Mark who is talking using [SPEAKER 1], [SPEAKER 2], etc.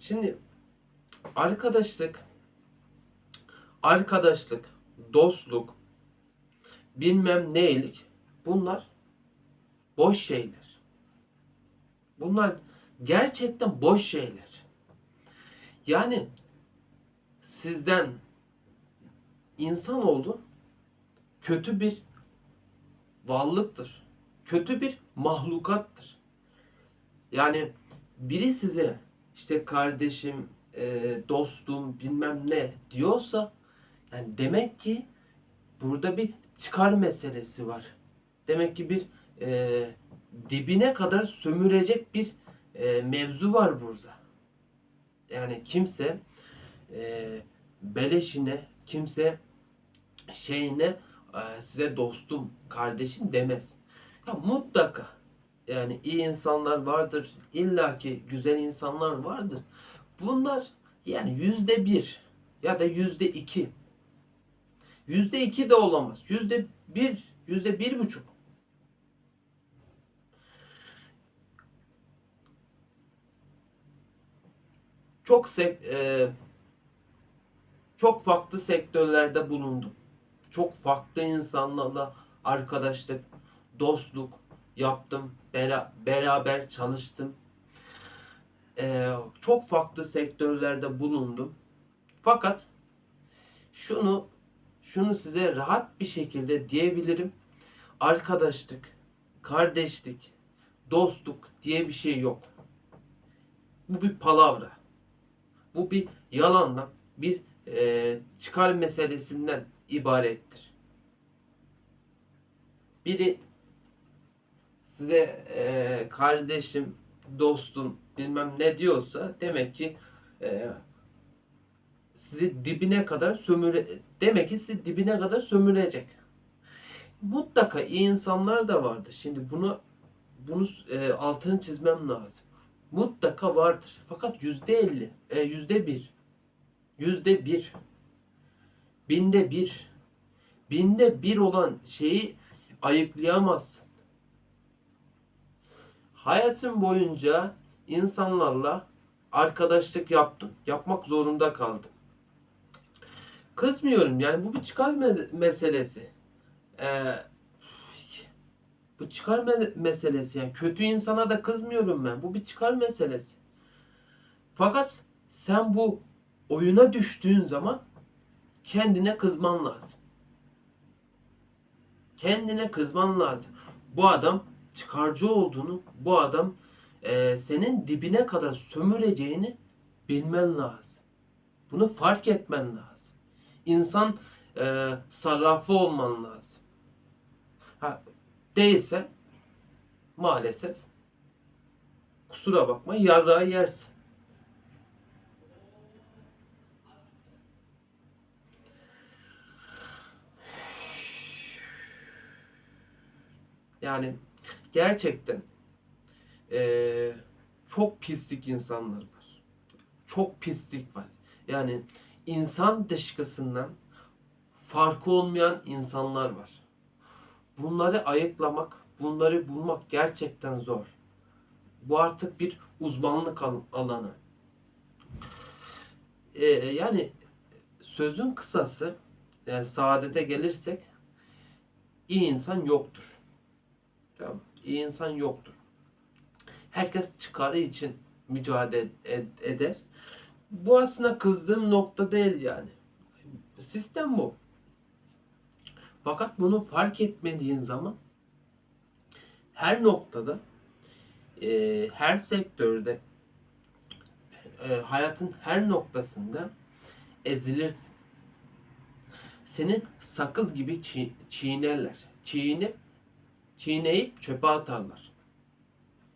[SPEAKER 1] Şimdi arkadaşlık, arkadaşlık, dostluk, bilmem neylik bunlar boş şeyler. Bunlar gerçekten boş şeyler. Yani sizden insan oldu kötü bir varlıktır. Kötü bir mahlukattır. Yani biri size işte kardeşim, e, dostum bilmem ne diyorsa yani demek ki burada bir çıkar meselesi var. Demek ki bir e, dibine kadar sömürecek bir e, mevzu var burada. Yani kimse e, beleşine, kimse şeyine e, size dostum, kardeşim demez. Ya mutlaka yani iyi insanlar vardır, illaki güzel insanlar vardır. Bunlar yani yüzde bir ya da yüzde iki. Yüzde iki de olamaz. Yüzde bir, yüzde bir buçuk. Çok sek, e, çok farklı sektörlerde bulundum. Çok farklı insanlarla arkadaşlık, dostluk yaptım. Bera- beraber çalıştım. Ee, çok farklı sektörlerde bulundum. Fakat şunu şunu size rahat bir şekilde diyebilirim. Arkadaşlık, kardeşlik, dostluk diye bir şey yok. Bu bir palavra. Bu bir yalandan, bir e, çıkar meselesinden ibarettir. Biri size e, kardeşim, dostum bilmem ne diyorsa demek ki e, sizi dibine kadar sömüre demek ki sizi dibine kadar sömürecek. Mutlaka iyi insanlar da vardır. Şimdi bunu bunu e, altını çizmem lazım. Mutlaka vardır. Fakat yüzde elli, e, yüzde bir, yüzde bir, binde bir, binde bir olan şeyi ayıklayamazsın. Hayatım boyunca insanlarla arkadaşlık yaptım. Yapmak zorunda kaldım. Kızmıyorum yani bu bir çıkar me- meselesi. Ee, bu çıkar me- meselesi yani kötü insana da kızmıyorum ben. Bu bir çıkar meselesi. Fakat sen bu oyuna düştüğün zaman kendine kızman lazım. Kendine kızman lazım. Bu adam çıkarcı olduğunu, bu adam e, senin dibine kadar sömüreceğini bilmen lazım. Bunu fark etmen lazım. İnsan e, sarrafı olman lazım. Ha, değilse maalesef kusura bakma yarrağı yersin. Yani gerçekten eee, çok pislik insanlar var. Çok pislik var. Yani insan dışkısından farkı olmayan insanlar var. Bunları ayıklamak, bunları bulmak gerçekten zor. Bu artık bir uzmanlık al- alanı. Eee, yani sözün kısası, yani saadete gelirsek iyi insan yoktur. Tamam. İyi insan yoktur. Herkes çıkarı için mücadele ed- eder. Bu aslında kızdığım nokta değil yani. Sistem bu. Fakat bunu fark etmediğin zaman her noktada e, her sektörde e, hayatın her noktasında ezilirsin. Seni sakız gibi çiğ- çiğnerler. Çiğnip çiğneyip çöpe atarlar.